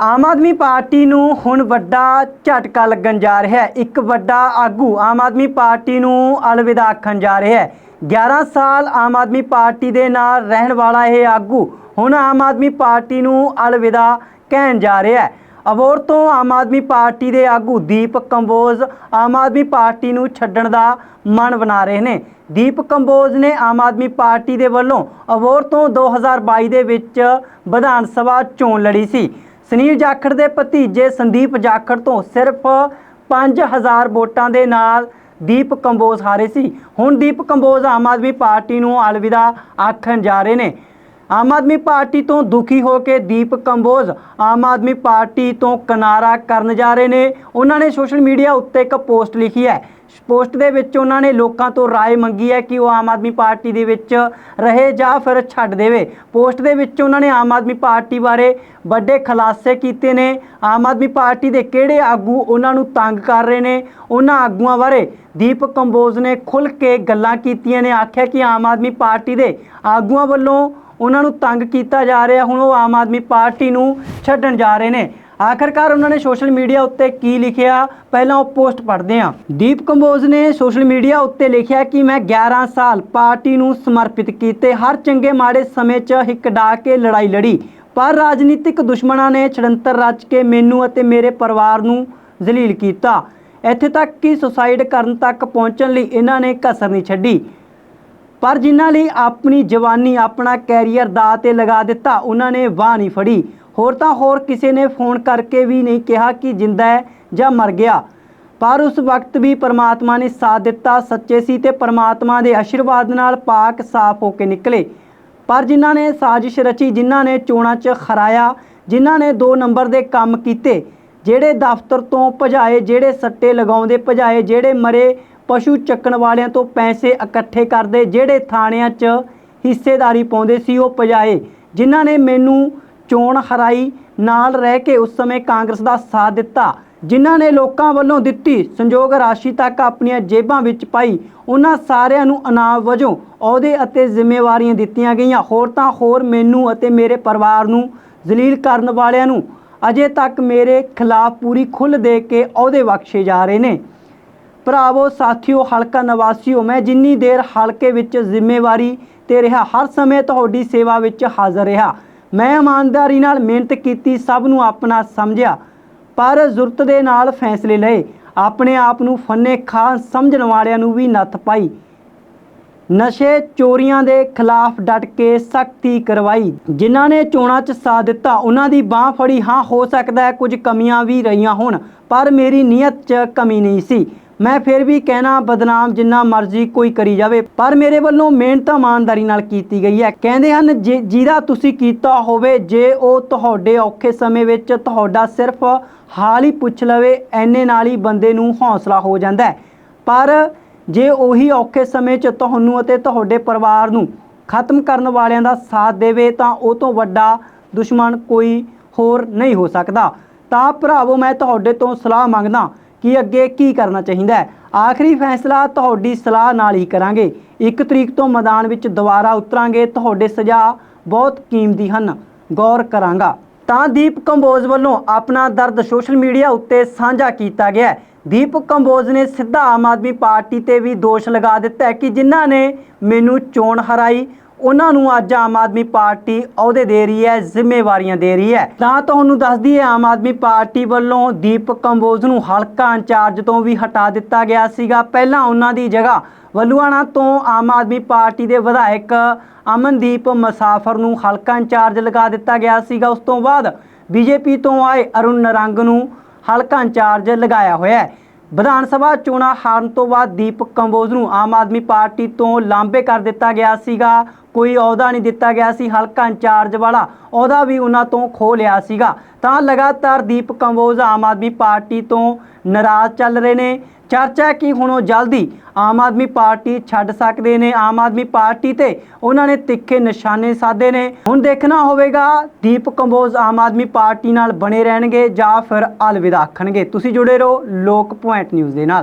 Aam Aadmi party ਨੂੰ ਹੁਣ ਵੱਡਾ ਝਟਕਾ ਲੱਗਣ ਜਾ ਰਿਹਾ ਹੈ। ਇੱਕ ਵੱਡਾ ਆਗੂ ਆਮ ਆਦਮੀ ਪਾਰਟੀ ਨੂੰ ਅਲਵਿਦਾ ਆਖਣ ਜਾ ਰਿਹਾ ਹੈ। 11 ਸਾਲ ਆਮ ਆਦਮੀ ਪਾਰਟੀ ਦੇ ਨਾਲ ਰਹਿਣ ਵਾਲਾ ਇਹ ਆਗੂ ਹੁਣ ਆਮ ਆਦਮੀ ਪਾਰਟੀ ਨੂੰ ਅਲਵਿਦਾ ਕਹਿਣ ਜਾ ਰਿਹਾ ਹੈ। ਅਬੋਰ ਤੋਂ ਆਮ ਆਦਮੀ ਪਾਰਟੀ ਦੇ ਆਗੂ ਦੀਪਕ ਕੰਬੋਜ ਆਮ ਆਦਮੀ ਪਾਰਟੀ ਨੂੰ ਛੱਡਣ ਦਾ ਮਨ ਬਣਾ ਰਹੇ ਨੇ। ਦੀਪਕ ਕੰਬੋਜ ਨੇ ਆਮ ਆਦਮੀ ਪਾਰਟੀ ਦੇ ਵੱਲੋਂ ਅਬੋਰ ਤੋਂ 2022 ਦੇ ਵਿੱਚ ਵਿਧਾਨ ਸਭਾ ਚੋਣ ਲੜੀ ਸੀ। ਸੁਨੀਲ ਜਾਖੜ ਦੇ ਭਤੀਜੇ ਸੰਦੀਪ ਜਾਖੜ ਤੋਂ ਸਿਰਫ 5000 ਵੋਟਾਂ ਦੇ ਨਾਲ ਦੀਪ ਕੰਬੋਜ ਹਾਰੇ ਸੀ। ਹੁਣ ਦੀਪ ਕੰਬੋਜ ਆਮ ਆਦਮੀ ਪਾਰਟੀ ਨੂੰ ਅਲਵਿਦਾ ਆਖਣ ਜਾ ਰਹੇ ਨੇ। ਆਮ ਆਦਮੀ ਪਾਰਟੀ ਤੋਂ ਦੁਖੀ ਹੋ ਕੇ ਦੀਪ ਕੰਬੋਜ ਆਮ ਆਦਮੀ ਪਾਰਟੀ ਤੋਂ ਕਿਨਾਰਾ ਕਰਨ ਜਾ ਰਹੇ ਨੇ। ਉਹਨਾਂ ਨੇ ਸੋਸ਼ਲ ਮੀਡੀਆ ਉੱਤੇ ਇੱਕ ਪੋਸਟ ਲਿਖੀ ਹੈ। ਪੋਸਟ ਦੇ ਵਿੱਚ ਉਹਨਾਂ ਨੇ ਲੋਕਾਂ ਤੋਂ ਰਾਏ ਮੰਗੀ ਹੈ ਕਿ ਉਹ ਆਮ ਆਦਮੀ ਪਾਰਟੀ ਦੇ ਵਿੱਚ ਰਹੇ ਜਾਂ ਫਿਰ ਛੱਡ ਦੇਵੇ। ਪੋਸਟ ਦੇ ਵਿੱਚ ਉਹਨਾਂ ਨੇ ਆਮ ਆਦਮੀ ਪਾਰਟੀ ਬਾਰੇ ਵੱਡੇ ਖੁਲਾਸੇ ਕੀਤੇ ਨੇ। ਆਮ ਆਦਮੀ ਪਾਰਟੀ ਦੇ ਕਿਹੜੇ ਆਗੂ ਉਹਨਾਂ ਨੂੰ ਤੰਗ ਕਰ ਰਹੇ ਨੇ? ਉਹਨਾਂ ਆਗੂਆਂ ਬਾਰੇ ਦੀਪਕ ਕੰਬੋਜ ਨੇ ਖੁੱਲ ਕੇ ਗੱਲਾਂ ਕੀਤੀਆਂ ਨੇ। ਆਖਿਆ ਕਿ ਆਮ ਆਦਮੀ ਪਾਰਟੀ ਦੇ ਆਗੂਆਂ ਵੱਲੋਂ ਉਹਨਾਂ ਨੂੰ ਤੰਗ ਕੀਤਾ ਜਾ ਰਿਹਾ। ਹੁਣ ਉਹ ਆਮ ਆਦਮੀ ਪਾਰਟੀ ਨੂੰ ਛੱਡਣ ਜਾ ਰਹੇ ਨੇ। ਆਖਰਕਾਰ ਉਹਨਾਂ ਨੇ ਸੋਸ਼ਲ ਮੀਡੀਆ ਉੱਤੇ ਕੀ ਲਿਖਿਆ? ਪਹਿਲਾਂ ਉਹ ਪੋਸਟ ਪੜ੍ਹਦੇ ਹਾਂ। ਦੀਪ ਕੰਬੋਜ ਨੇ ਸੋਸ਼ਲ ਮੀਡੀਆ ਉੱਤੇ ਲਿਖਿਆ ਕਿ ਮੈਂ 11 ਸਾਲ ਪਾਰਟੀ ਨੂੰ ਸਮਰਪਿਤ ਕੀਤੇ। ਹਰ ਚੰਗੇ ਮਾੜੇ ਸਮੇਂ 'ਚ ਹਿੱਕ ਡਾ ਕੇ ਲੜਾਈ ਲੜੀ। ਪਰ ਰਾਜਨੀਤਿਕ ਦੁਸ਼ਮਣਾਂ ਨੇ ਛੜੰਤਰ ਰਚ ਕੇ ਮੈਨੂੰ ਅਤੇ ਮੇਰੇ ਪਰਿਵਾਰ ਨੂੰ ਜ਼ਲੀਲ ਕੀਤਾ। ਇੱਥੇ ਤੱਕ ਕਿ ਸੁਸਾਈਡ ਕਰਨ ਤੱਕ ਪਹੁੰਚਣ ਲਈ ਇਹਨਾਂ ਨੇ ਕਸਰ ਨਹੀਂ ਛੱਡੀ। ਪਰ ਜਿਨ੍ਹਾਂ ਲਈ ਆਪਣੀ ਜਵਾਨੀ ਆਪਣਾ ਕੈਰੀਅਰ ਦਾ ਤੇ ਲਗਾ ਦਿੱਤਾ, ਉਹਨਾਂ ਨੇ ਵਾਹ ਨਹੀਂ ਫੜੀ। ਹੋਰ ਤਾਂ ਹੋਰ ਕਿਸੇ ਨੇ ਫੋਨ ਕਰਕੇ ਵੀ ਨਹੀਂ ਕਿਹਾ ਕਿ ਜਿੰਦਾ ਹੈ ਜਾਂ ਮਰ ਗਿਆ। ਪਰ ਉਸ ਵਕਤ ਵੀ ਪਰਮਾਤਮਾ ਨੇ ਸਾਥ ਦਿੱਤਾ, ਸੱਚੇ ਸੀ ਤੇ ਪਰਮਾਤਮਾ ਦੇ ਆਸ਼ੀਰਵਾਦ ਨਾਲ ਪਾਕ ਸਾਫ਼ ਹੋ ਕੇ ਨਿਕਲੇ। ਪਰ ਜਿਨ੍ਹਾਂ ਨੇ ਸਾਜ਼ਿਸ਼ ਰਚੀ, ਜਿਨ੍ਹਾਂ ਨੇ ਚੋਣਾਂ 'ਚ ਖਰਾਇਆ, ਜਿਨ੍ਹਾਂ ਨੇ 2 ਨੰਬਰ ਦੇ ਕੰਮ ਕੀਤੇ, ਜਿਹੜੇ ਦਫ਼ਤਰ ਤੋਂ ਭਜਾਏ, ਜਿਹੜੇ ਸੱਟੇ ਲਗਾਉਂਦੇ, ਭਜਾਏ, ਜਿਹੜੇ ਮਰੇ ਪਸ਼ੂ ਚੱਕਣ ਵਾਲਿਆਂ ਤੋਂ ਪੈਸੇ ਇਕੱਠੇ ਕਰਦੇ ਜਿਹੜੇ ਥਾਣਿਆਂ 'ਚ ਹਿੱਸੇਦਾਰੀ ਪਾਉਂਦੇ ਸੀ ਉਹ ਪਜਾਏ ਜਿਨ੍ਹਾਂ ਨੇ ਮੈਨੂੰ ਚੋਣ ਹਰਾਈ ਨਾਲ ਰਹਿ ਕੇ ਉਸ ਸਮੇਂ ਕਾਂਗਰਸ ਦਾ ਸਾਥ ਦਿੱਤਾ, ਜਿਨ੍ਹਾਂ ਨੇ ਲੋਕਾਂ ਵੱਲੋਂ ਦਿੱਤੀ ਸੰਯੋਗ ਰਾਸ਼ੀ ਤੱਕ ਆਪਣੀਆਂ ਜੇਬਾਂ ਵਿੱਚ ਪਾਈ, ਉਹਨਾਂ ਸਾਰਿਆਂ ਨੂੰ ਇਨਾਮ ਵਜੋਂ ਅਹੁਦੇ ਅਤੇ ਜ਼ਿੰਮੇਵਾਰੀਆਂ ਦਿੱਤੀਆਂ ਗਈਆਂ। ਹੋਰ ਤਾਂ ਹੋਰ ਮੈਨੂੰ ਅਤੇ ਮੇਰੇ ਪਰਿਵਾਰ ਨੂੰ ਜ਼ਲੀਲ ਕਰਨ ਵਾਲਿਆਂ ਨੂੰ ਅਜੇ ਤੱਕ ਮੇਰੇ ਖਿਲਾਫ ਪੂਰੀ ਖੁੱਲ੍ਹ ਦੇ ਕੇ ਅਹੁਦੇ ਬਖਸ਼ੇ ਜਾ ਰਹੇ ਨੇ। ਭਰਾਵੋ, ਸਾਥੀਓ, ਹਲਕਾ ਨਿਵਾਸੀਓ, ਮੈਂ ਜਿੰਨੀ ਦੇਰ ਹਲਕੇ ਵਿੱਚ ਜ਼ਿੰਮੇਵਾਰੀ ਤੇ ਰਿਹਾ, ਹਰ ਸਮੇਂ ਤੁਹਾਡੀ ਸੇਵਾ ਵਿੱਚ ਹਾਜ਼ਰ ਰਿਹਾ। ਮੈਂ ਇਮਾਨਦਾਰੀ ਨਾਲ ਮਿਹਨਤ ਕੀਤੀ, ਸਭ ਨੂੰ ਆਪਣਾ ਸਮਝਿਆ, ਪਰ ਜ਼ਰੂਰਤ ਦੇ ਨਾਲ ਫੈਸਲੇ ਲਏ। ਆਪਣੇ ਆਪ ਨੂੰ ਫੰਨੇ ਖਾਨ ਸਮਝਣ ਵਾਲਿਆਂ ਨੂੰ ਵੀ ਨੱਥ ਪਾਈ। ਨਸ਼ੇ ਚੋਰੀਆਂ ਦੇ ਖਿਲਾਫ ਡਟ ਕੇ ਸਖਤੀ ਕਰਵਾਈ। ਜਿਨ੍ਹਾਂ ਨੇ ਚੋਣਾਂ 'ਚ ਸਾਥ ਦਿੱਤਾ, ਉਹਨਾਂ ਦੀ ਬਾਹ ਫੜੀ, ਹਾਂ, ਹੋ ਸਕਦਾ ਹੈ ਕੁਝ ਕਮੀਆਂ ਵੀ ਰਹੀਆਂ ਹੋਣ, ਪਰ ਮੇਰੀ ਨੀਅਤ 'ਚ ਕਮੀ ਨਹੀਂ ਸੀ। ਮੈਂ ਫਿਰ ਵੀ ਕਹਿਣਾ, ਬਦਨਾਮ ਜਿੰਨਾ ਮਰਜ਼ੀ ਕੋਈ ਕਰੀ ਜਾਵੇ, ਪਰ ਮੇਰੇ ਵੱਲੋਂ ਮਿਹਨਤ ਇਮਾਨਦਾਰੀ ਨਾਲ ਕੀਤੀ ਗਈ ਹੈ। ਕਹਿੰਦੇ ਹਨ, ਜੇ ਜਿਹਦਾ ਤੁਸੀਂ ਕੀਤਾ ਹੋਵੇ, ਜੇ ਉਹ ਤੁਹਾਡੇ ਔਖੇ ਸਮੇਂ ਵਿੱਚ ਤੁਹਾਡਾ ਸਿਰਫ ਹਾਲ ਹੀ ਪੁੱਛ ਲਵੇ, ਐਨੇ ਨਾਲ ਹੀ ਬੰਦੇ ਨੂੰ ਹੌਸਲਾ ਹੋ ਜਾਂਦਾ ਹੈ। ਪਰ ਜੇ ਉਹੀ ਔਖੇ ਸਮੇਂ 'ਚ ਤੁਹਾਨੂੰ ਅਤੇ ਤੁਹਾਡੇ ਪਰਿਵਾਰ ਨੂੰ ਖਤਮ ਕਰਨ ਵਾਲਿਆਂ ਦਾ ਸਾਥ ਦੇਵੇ, ਤਾਂ ਉਹ ਤੋਂ ਵੱਡਾ ਦੁਸ਼ਮਣ ਕੋਈ ਹੋਰ ਨਹੀਂ ਹੋ ਸਕਦਾ। ਤਾਂ ਭਰਾਵੋ, ਮੈਂ ਤੁਹਾਡੇ ਤੋਂ ਸਲਾਹ ਮੰਗਦਾ ਕਿ ਅੱਗੇ ਕੀ ਕਰਨਾ ਚਾਹੀਦਾ ਹੈ। ਆਖਰੀ ਫੈਸਲਾ ਤੁਹਾਡੀ ਸਲਾਹ ਨਾਲ ਹੀ ਕਰਾਂਗੇ। ਇੱਕ ਤਰੀਕ ਤੋਂ ਮੈਦਾਨ ਵਿੱਚ ਦੁਬਾਰਾ ਉਤਰਾਂਗੇ। ਤੁਹਾਡੇ ਸੁਝਾਅ ਬਹੁਤ ਕੀਮਤੀ ਹਨ। ਗੌਰ ਕਰਾਂਗਾ। ਤਾਂ ਦੀਪ ਕੰਬੋਜ ਵੱਲੋਂ ਆਪਣਾ ਦਰਦ ਸੋਸ਼ਲ ਮੀਡੀਆ ਉੱਤੇ ਸਾਂਝਾ ਕੀਤਾ ਗਿਆ ਦੀਪ ਕੰਬੋਜ ਨੇ ਸਿੱਧਾ ਆਮ ਆਦਮੀ ਪਾਰਟੀ ਤੇ ਵੀ ਦੋਸ਼ ਲਗਾ ਦਿੱਤਾ ਕਿ ਜਿਨ੍ਹਾਂ ਨੇ ਮੈਨੂੰ ਚੋਣ ਹਰਾਈ ਉਹਨਾਂ ਨੂੰ ਅੱਜ ਆਮ ਆਦਮੀ ਪਾਰਟੀ ਅਹੁਦੇ ਦੇ ਰਹੀ ਹੈ, ਜ਼ਿੰਮੇਵਾਰੀਆਂ ਦੇ ਰਹੀ ਹੈ। ਤਾਂ ਤੁਹਾਨੂੰ ਦੱਸਦੀ ਹੈ, ਆਮ ਆਦਮੀ ਪਾਰਟੀ ਵੱਲੋਂ ਦੀਪਕ ਕੰਬੋਜ ਨੂੰ ਹਲਕਾ ਇੰਚਾਰਜ ਤੋਂ ਵੀ ਹਟਾ ਦਿੱਤਾ ਗਿਆ ਸੀਗਾ। ਪਹਿਲਾਂ ਉਹਨਾਂ ਦੀ ਜਗ੍ਹਾ ਵੱਲੂਆਣਾ ਤੋਂ ਆਮ ਆਦਮੀ ਪਾਰਟੀ ਦੇ ਵਿਧਾਇਕ ਅਮਨਦੀਪ ਮਸਾਫਰ ਨੂੰ ਹਲਕਾ ਇੰਚਾਰਜ ਲਗਾ ਦਿੱਤਾ ਗਿਆ ਸੀਗਾ। ਉਸ ਤੋਂ ਬਾਅਦ ਬੀਜੇਪੀ ਤੋਂ ਆਏ ਅਰੁਣ ਨਰੰਗ ਨੂੰ ਹਲਕਾ ਇੰਚਾਰਜ ਲਗਾਇਆ ਹੋਇਆ ਹੈ। ਵਿਧਾਨ ਸਭਾ ਚੋਣਾਂ ਹਾਰਨ ਤੋਂ ਬਾਅਦ ਦੀਪਕ ਕੰਬੋਜ ਨੂੰ ਆਮ ਆਦਮੀ ਪਾਰਟੀ ਤੋਂ ਲਾਂਬੇ ਕਰ ਦਿੱਤਾ ਗਿਆ ਸੀਗਾ। ਕੋਈ ਅਹੁਦਾ ਨਹੀਂ ਦਿੱਤਾ ਗਿਆ ਸੀ, ਹਲਕਾ ਇੰਚਾਰਜ ਵਾਲਾ ਅਹੁਦਾ ਵੀ ਉਹਨਾਂ ਤੋਂ ਖੋ ਲਿਆ ਸੀਗਾ। ਤਾਂ ਲਗਾਤਾਰ ਦੀਪਕ ਕੰਬੋਜ ਆਮ ਆਦਮੀ ਪਾਰਟੀ ਤੋਂ ਨਾਰਾਜ਼ ਚੱਲ ਰਹੇ ਨੇ। ਚਰਚਾ ਹੈ ਕਿ ਹੁਣ ਉਹ ਜਲਦੀ ਆਮ ਆਦਮੀ ਪਾਰਟੀ ਛੱਡ ਸਕਦੇ ਨੇ, ਆਮ ਆਦਮੀ ਪਾਰਟੀ ਤੇ ਉਹਨਾਂ ਨੇ ਤਿੱਖੇ ਨਿਸ਼ਾਨੇ ਸਾਧੇ ਨੇ। ਹੁਣ ਦੇਖਣਾ ਹੋਵੇਗਾ, ਦੀਪ ਕੰਬੋਜ ਆਮ ਆਦਮੀ ਪਾਰਟੀ ਨਾਲ ਬਣੇ ਰਹਿਣਗੇ ਜਾਂ ਫਿਰ ਅਲਵਿਦਾ ਆਖਣਗੇ। ਤੁਸੀਂ ਜੁੜੇ ਰਹੋ ਲੋਕ ਪੁਆਇੰਟ ਨਿਊਜ਼ ਦੇ ਨਾਲ।